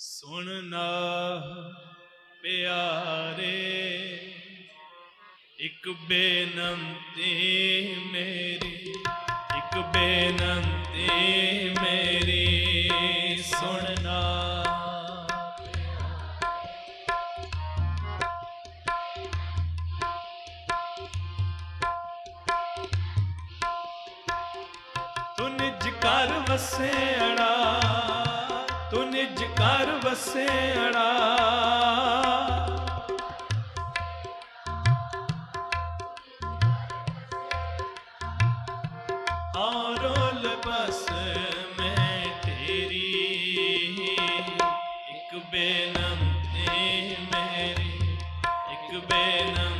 ਸੁਣਨਾ ਪਿਆਰੇ ਇੱਕ ਬੇਨਤੀ ਮੇਰੀ ਇੱਕ ਬੇਨਤੀ ਮੇਰੀ ਸੁਣਨਾ ਤੁਨ ਜਿਕਰ ਵਸੇਣਾ ਕਰ ਵਸੇੜਾ। ਔਰੋਲ ਬਸ ਮੈਂ ਤੇਰੀ ਇੱਕ ਬੇਨਮ ਤੇ ਮੇਰੀ ਇੱਕ ਬੇਨਮ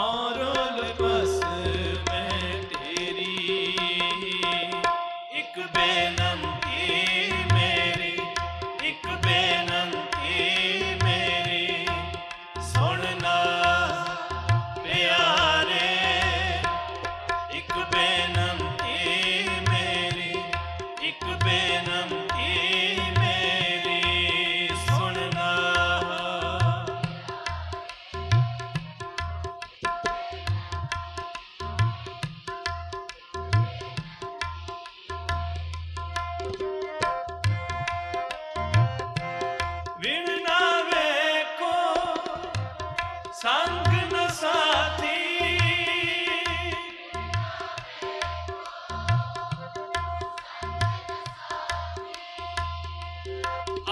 और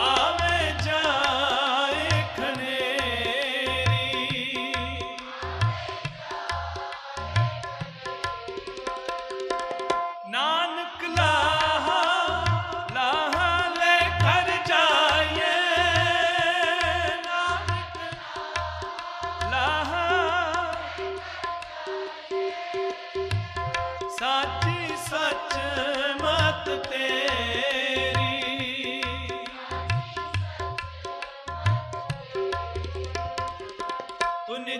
Ah.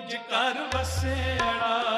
मुंहिंज कर वसेड़ा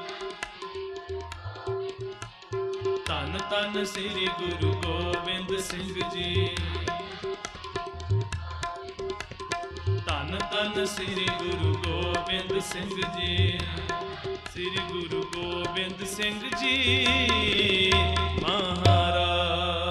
ਧੰਨ ਧੰਨ ਸ੍ਰੀ ਗੁਰੂ ਗੋਬਿੰਦ ਸਿੰਘ ਜੀ। ਧੰਨ ਧੰਨ ਸ੍ਰੀ ਗੁਰੂ ਗੋਬਿੰਦ ਸਿੰਘ ਜੀ। ਸ੍ਰੀ ਗੁਰੂ ਗੋਬਿੰਦ ਸਿੰਘ ਜੀ, ਮਹਾਰਾਜ।